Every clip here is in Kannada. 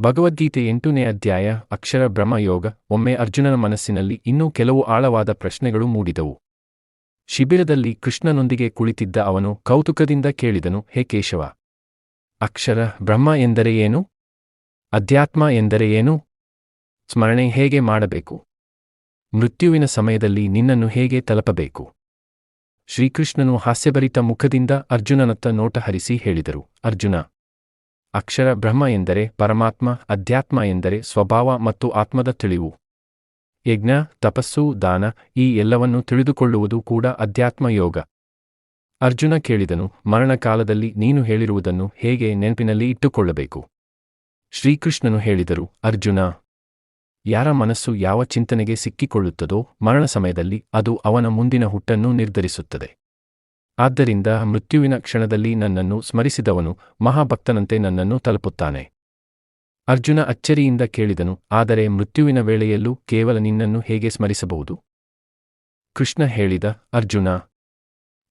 ಭಗವದ್ಗೀತೆ ಎಂಟನೇ ಅಧ್ಯಾಯ, ಅಕ್ಷರ ಬ್ರಹ್ಮಯೋಗ ಒಮ್ಮೆ ಅರ್ಜುನನ ಮನಸ್ಸಿನಲ್ಲಿ ಇನ್ನೂ ಕೆಲವು ಆಳವಾದ ಪ್ರಶ್ನೆಗಳು ಮೂಡಿದವು. ಶಿಬಿರದಲ್ಲಿ ಕೃಷ್ಣನೊಂದಿಗೆ ಕುಳಿತಿದ್ದ ಅವನು ಕೌತುಕದಿಂದ ಕೇಳಿದನು, ಹೇ ಕೇಶವ! ಅಕ್ಷರ ಬ್ರಹ್ಮ ಎಂದರೆ ಏನು? ಅಧ್ಯಾತ್ಮ ಎಂದರೆ ಏನು? ಸ್ಮರಣೆ ಹೇಗೆ ಮಾಡಬೇಕು? ಮೃತ್ಯುವಿನ ಸಮಯದಲ್ಲಿ ನಿನ್ನನ್ನು ಹೇಗೆ ತಲುಪಬೇಕು? ಶ್ರೀಕೃಷ್ಣನು ಹಾಸ್ಯಭರಿತ ಮುಖದಿಂದ ಅರ್ಜುನನತ್ತ ನೋಟ ಹರಿಸಿ ಹೇಳಿದರು, ಅರ್ಜುನ ಅಕ್ಷರ ಬ್ರಹ್ಮ ಎಂದರೆ ಪರಮಾತ್ಮ, ಅಧ್ಯಾತ್ಮ ಎಂದರೆ ಸ್ವಭಾವ ಮತ್ತು ಆತ್ಮದ ತಿಳಿವು. ಯಜ್ಞ, ತಪಸ್ಸು, ದಾನ ಈ ಎಲ್ಲವನ್ನು ತಿಳಿದುಕೊಳ್ಳುವುದು ಕೂಡ ಅಧ್ಯಾತ್ಮ ಯೋಗ. ಅರ್ಜುನ ಕೇಳಿದನು, ಮರಣಕಾಲದಲ್ಲಿ ನೀನು ಹೇಳಿರುವುದನ್ನು ಹೇಗೆ ನೆನಪಿನಲ್ಲಿ ಇಟ್ಟುಕೊಳ್ಳಬೇಕು? ಶ್ರೀಕೃಷ್ಣನು ಹೇಳಿದರು, ಅರ್ಜುನ! ಯಾರ ಮನಸ್ಸು ಯಾವ ಚಿಂತನೆಗೆ ಸಿಕ್ಕಿಕೊಳ್ಳುತ್ತದೋ ಮರಣ ಸಮಯದಲ್ಲಿ ಅದು ಅವನ ಮುಂದಿನ ಹುಟ್ಟನ್ನು ನಿರ್ಧರಿಸುತ್ತದೆ. ಆದ್ದರಿಂದ ಮೃತ್ಯುವಿನ ಕ್ಷಣದಲ್ಲಿ ನನ್ನನ್ನು ಸ್ಮರಿಸಿದವನು ಮಹಾಭಕ್ತನಂತೆ ನನ್ನನ್ನು ತಲುಪುತ್ತಾನೆ. ಅರ್ಜುನ ಅಚ್ಚರಿಯಿಂದ ಕೇಳಿದನು, ಆದರೆ ಮೃತ್ಯುವಿನ ವೇಳೆಯಲ್ಲೂ ಕೇವಲ ನಿನ್ನನ್ನು ಹೇಗೆ ಸ್ಮರಿಸಬಹುದು? ಕೃಷ್ಣ ಹೇಳಿದ, ಅರ್ಜುನ,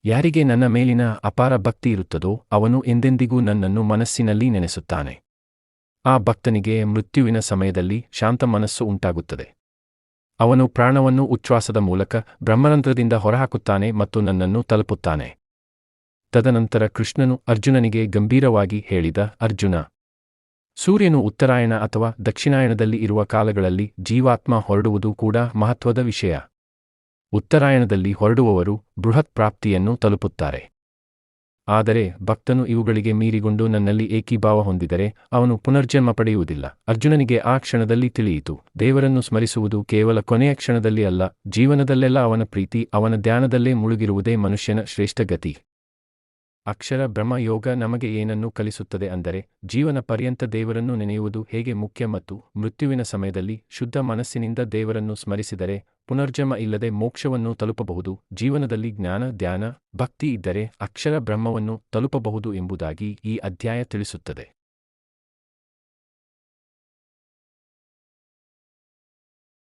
ಯಾರಿಗೆ ನನ್ನ ಮೇಲಿನ ಅಪಾರ ಭಕ್ತಿ ಇರುತ್ತದೋ ಅವನು ಎಂದೆಂದಿಗೂ ನನ್ನನ್ನು ಮನಸ್ಸಿನಲ್ಲಿ ನೆನೆಸುತ್ತಾನೆ. ಆ ಭಕ್ತನಿಗೆ ಮೃತ್ಯುವಿನ ಸಮಯದಲ್ಲಿ ಶಾಂತ ಮನಸ್ಸು ಉಂಟಾಗುತ್ತದೆ. ಅವನು ಪ್ರಾಣವನ್ನು ಉಚ್ಛ್ವಾಸದ ಮೂಲಕ ಬ್ರಹ್ಮರಂಧ್ರದಿಂದ ಹೊರಹಾಕುತ್ತಾನೆ ಮತ್ತು ನನ್ನನ್ನು ತಲುಪುತ್ತಾನೆ. ತದನಂತರ ಕೃಷ್ಣನು ಅರ್ಜುನನಿಗೆ ಗಂಭೀರವಾಗಿ ಹೇಳಿದ, ಅರ್ಜುನ, ಸೂರ್ಯನು ಉತ್ತರಾಯಣ ಅಥವಾ ದಕ್ಷಿಣಾಯಣದಲ್ಲಿ ಇರುವ ಕಾಲಗಳಲ್ಲಿ ಜೀವಾತ್ಮ ಹೊರಡುವುದು ಕೂಡ ಮಹತ್ವದ ವಿಷಯ. ಉತ್ತರಾಯಣದಲ್ಲಿ ಹೊರಡುವವರು ಬೃಹತ್ ಪ್ರಾಪ್ತಿಯನ್ನು ತಲುಪುತ್ತಾರೆ. ಆದರೆ ಭಕ್ತನು ಇವುಗಳಿಗೆ ಮೀರಿಗೊಂಡು ನನ್ನಲ್ಲಿ ಏಕೀಭಾವ ಹೊಂದಿದರೆ ಅವನು ಪುನರ್ಜನ್ಮ ಪಡೆಯುವುದಿಲ್ಲ. ಅರ್ಜುನನಿಗೆ ಆ ಕ್ಷಣದಲ್ಲಿ ತಿಳಿಯಿತು. ದೇವರನ್ನು ಸ್ಮರಿಸುವುದು ಕೇವಲ ಕೊನೆಯ ಕ್ಷಣದಲ್ಲಿ ಅಲ್ಲ, ಜೀವನದಲ್ಲೆಲ್ಲ ಅವನ ಪ್ರೀತಿ, ಅವನ ಧ್ಯಾನದಲ್ಲೇ ಮುಳುಗಿರುವುದೇ ಮನುಷ್ಯನ ಶ್ರೇಷ್ಠ ಗತಿ. ಅಕ್ಷರ ಬ್ರಹ್ಮ ಯೋಗ ನಮಗೆ ಏನನ್ನು ಕಲಿಸುತ್ತದೆ ಅಂದರೆ ಜೀವನ ಪರ್ಯಂತ ದೇವರನ್ನು ನೆನೆಯುವುದು ಹೇಗೆ ಮುಖ್ಯ ಮತ್ತು ಮೃತ್ಯುವಿನ ಸಮಯದಲ್ಲಿ ಶುದ್ಧ ಮನಸ್ಸಿನಿಂದ ದೇವರನ್ನು ಸ್ಮರಿಸಿದರೆ ಪುನರ್ಜಮ ಇಲ್ಲದೆ ಮೋಕ್ಷವನ್ನು ತಲುಪಬಹುದು, ಜೀವನದಲ್ಲಿ ಜ್ಞಾನ, ಧ್ಯಾನ, ಭಕ್ತಿ ಇದ್ದರೆ ಅಕ್ಷರ ಬ್ರಹ್ಮವನ್ನು ತಲುಪಬಹುದು ಎಂಬುದಾಗಿ ಈ ಅಧ್ಯಾಯ ತಿಳಿಸುತ್ತದೆ.